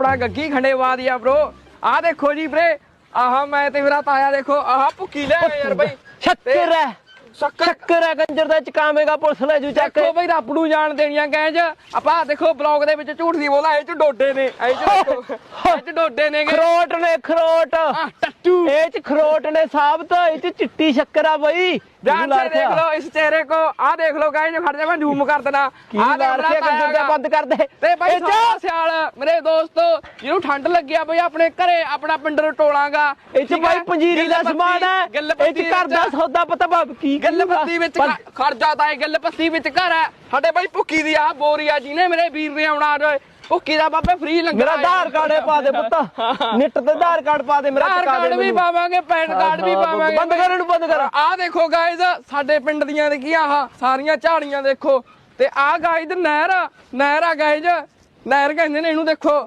ਆਪਣਾ ਗੱਗੀ ਖੰਡੇਵਾਦ ਹੀ ਆ bro ਆਹ ਦੇਖੋ ਜੀ ਵੀਰੇ ਆਹ ਮੈਂ ਤੇ ਮੇਰਾ ਤਾਇਆ ਦੇਖੋ ਆਹ ਭੁੱਕੀ ਲੈ ਆਏ ਯਾਰ ਬਈ। ਸ਼ੱਕਰ ਹੈ। ਸ਼ੱਕਰ ਸ਼ੱਕਰ ਹੈ ਕੰਜਰ ਦਾ ਚਕਾਵੇਂਗਾ ਪੁਲਿਸ ਲੈ ਜੂ ਚੱਕ ਦੇਖੋ ਬਈ ਰੱਬ ਨੂੰ ਜਾਣ ਦੇਣੀਆਂ ਗੈਂਜ। ਆਪਾਂ ਦੇਖੋ ਬਲੌਗ ਦੇ ਵਿੱਚ ਝੂਠ ਨਹੀਂ ਬੋਲਦਾ ਇਹ ਚ ਡੋਡੇ ਨੇ ਇਹ ਚ ਦੇਖੋ ਇਹ ਚ ਡੋਡੇ ਨੇ। ਖਰੋਟ ਨੇ ਖਰੋਟ। ਆਹ ਟੱਟੂ ਇਹ ਚ ਖਰੋਟ ਨੇ ਸਾਬਤ ਇਹ ਚ ਚਿੱਟੀ ਸ਼ੱਕਰ ਆ ਬਈ। ਧਿਆਨ ਸੇ ਦੇਖ ਲਓ ਇਸ ਚਿਹਰੇ ਕੋ ਆਹ ਦੇਖ ਲਓ ਗਾਇਜ਼ ਖੜ ਜਾ ਮੈਂ ਜ਼ੂਮ ਕਰ ਦੇਣਾ ਕੀ ਆਹ ਦੇਖ ਲਾ ਮੇਰਾ ਰੱਖਿਆ ਤਾਇਆ ਕੰਜਰ ਦਾ ਗਾ। ਬੰਦ ਕਰ ਦੇ ਤੇ ਚ ਸਾਰਾ ਸਿਆਲ ਮੇਰੇ ਦੋਸਤੋ ਜਿਹਨੂੰ ਠੰਡ ਲੱਗਿਆ ਬਈ ਆਪਣੇ ਘਰੇ ਆਪਣਾ ਪਿੰਡ ਰਟੋਲਾਂਗਾ ਇਹ ਚ ਬਾਈ ਪੰਜੀਰੀ ਦਾ ਸਮਾਨ ਹੈ ਇਹ ਚ ਘਰ ਦਾ ਸੌਦਾ ਪਤਾ ਬਾਬ ਕੀ ਗੱਲ ਪੱਤੀ ਵਿੱਚ ਖਰਚਾ ਤਾਂ ਇਹ ਗੱਲ ਪੱਤੀ ਵਿੱਚ ਘਰ ਹੈ ਸਾਡੇ ਬਾਈ ਭੁੱਕੀ ਦੀ ਆ ਬੋਰੀਆ ਜੀ ਨੇ ਮੇਰੇ ਵੀਰ ਨੇ ਆਉਣਾ ਅੱਜ ਭੁੱਕੀ ਦਾ ਬਾਬੇ ਫ੍ਰੀ ਲੰਗਰ ਮੇਰਾ। ਆਧਾਰ ਕਾਰਡ ਪਾ ਦੇ ਪੁੱਤ। ਨਿੱਟ ਤੇ ਆਧਾਰ ਕਾਰਡ ਪਾ ਦੇ ਮੇਰਾ ਆਧਾਰ ਕਾਰਡ ਵੀ। ਪਾਵਾਂਗੇ ਪੈਨ ਕਾਰਡ ਵੀ ਪਾਵਾਂਗੇ। ਬੰਦ ਕਰ ਇਹਨੂੰ ਬੰਦ ਕਰ। ਆਹ ਦੇਖੋ ਗਾਇਜ਼ ਸਾਡੇ ਪਿੰਡ ਦੀਆਂ ਦੇ ਕੀ ਆਹ ਸਾਰੀਆਂ ਝਾੜੀਆਂ ਦੇਖੋ। ਤੇ ਆਹ ਗਾਇਜ਼ ਨਹਿਰ ਨਹਿਰ ਆ ਗਾਇਜ਼ ਨਹਿਰ ਕਹਿੰਦੇ ਨੇ ਇਹਨੂੰ ਦੇਖੋ।